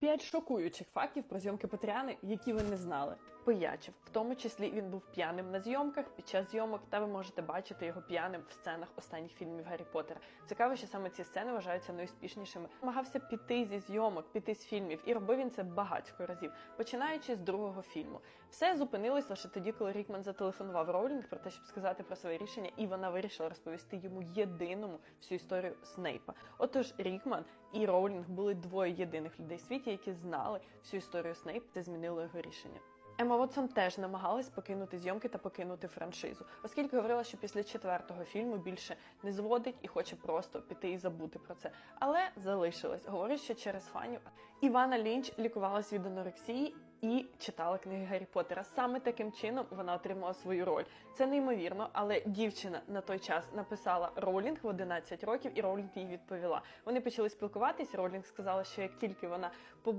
П'ять шокуючих фактів про зйомки Петряни, які ви не знали. Пиячив, в тому числі він був п'яним на зйомках під час зйомок, та ви можете бачити його п'яним в сценах останніх фільмів Гаррі Поттера. Цікаво, що саме ці сцени вважаються найуспішнішими. Намагався піти зі зйомок, піти з фільмів, і робив він це багатько разів, починаючи з другого фільму. Все зупинилось лише тоді, коли Рікман зателефонував Роулінг про те, щоб сказати про своє рішення, і вона вирішила розповісти йому єдиному всю історію Снейпа. Отож, Рікман і Роулінг були двоє єдиних людей в світі, які знали всю історію Снейп та змінило його рішення. Ема Вотсон теж намагалась покинути зйомки та покинути франшизу, оскільки говорила, що після четвертого фільму більше не зводить і хоче просто піти і забути про це. Але залишилась. Говорить, що через фанів Івана Лінч лікувалась від анорексії і читала книги Гаррі Поттера. Саме таким чином вона отримала свою роль. Це неймовірно, але дівчина на той час написала Роулінг в 11 років, і Роулінг їй відповіла. Вони почали спілкуватись. Роулінг сказала, що як тільки вона